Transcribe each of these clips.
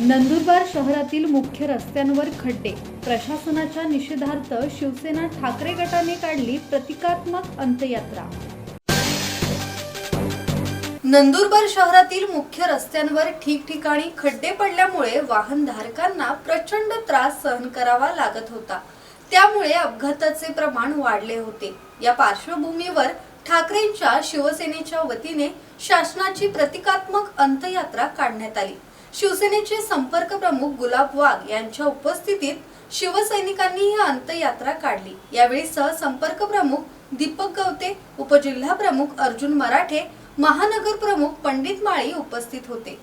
नंदुरबार शहरातील मुख्य रस्त्यांवर खड्डे. प्रशासनाच्या निषेधार्थ शिवसेना ठाकरे गटाने काढली प्रतिकात्मक अंत्ययात्रा. नंदुरबार शहरातील मुख्य रस्त्यांवर ठिकठिकाणी खड्डे पडल्यामुळे वाहनधारकांना प्रचंड त्रास सहन करावा लागत होता. त्यामुळे अपघाताचे प्रमाण वाढले होते. या पार्श्वभूमीवर ठाकरेंच्या शिवसेनेच्या वतीने शासनाची प्रतिकात्मक अंत्ययात्रा काढण्यात आली. शिवसेनेचे संपर्क प्रमुख गुलाब वाघ यांच्या उपस्थितीत शिवसैनिकांनी ही अंत्ययात्रा काढली. यावेळी सहसंपर्क प्रमुख दीपक गवते उपजिल्हा प्रमुख अर्जुन मराठे महानगर प्रमुख पंडित माळी उपस्थित होते.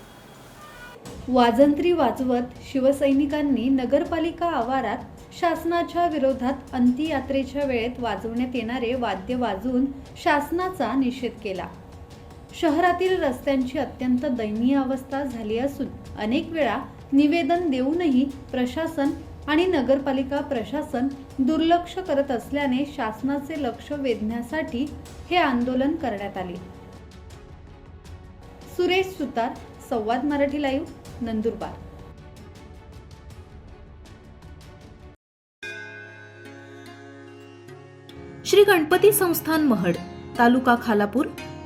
वाजंत्री वाजवत शिवसैनिकांनी नगरपालिका आवारात शासनाच्या विरोधात अंत्ययात्रेच्या वेळेत वाजवण्यात येणारे वाद्य वाजवून शासनाचा निषेध केला. शहरातील रस्त्यांची अत्यंत दयनीय अवस्था झाली असून अनेक वेळा निवेदन देऊनही प्रशासन आणि नगरपालिका प्रशासन दुर्लक्ष करत असल्याने शासनाचे लक्ष वेधण्यासाठी हे आंदोलन करण्यात आले. सुरेश सुतार संवाद मराठी लाईव्ह नंदुरबार. श्री गणपती संस्थान महड तालुका खालापूर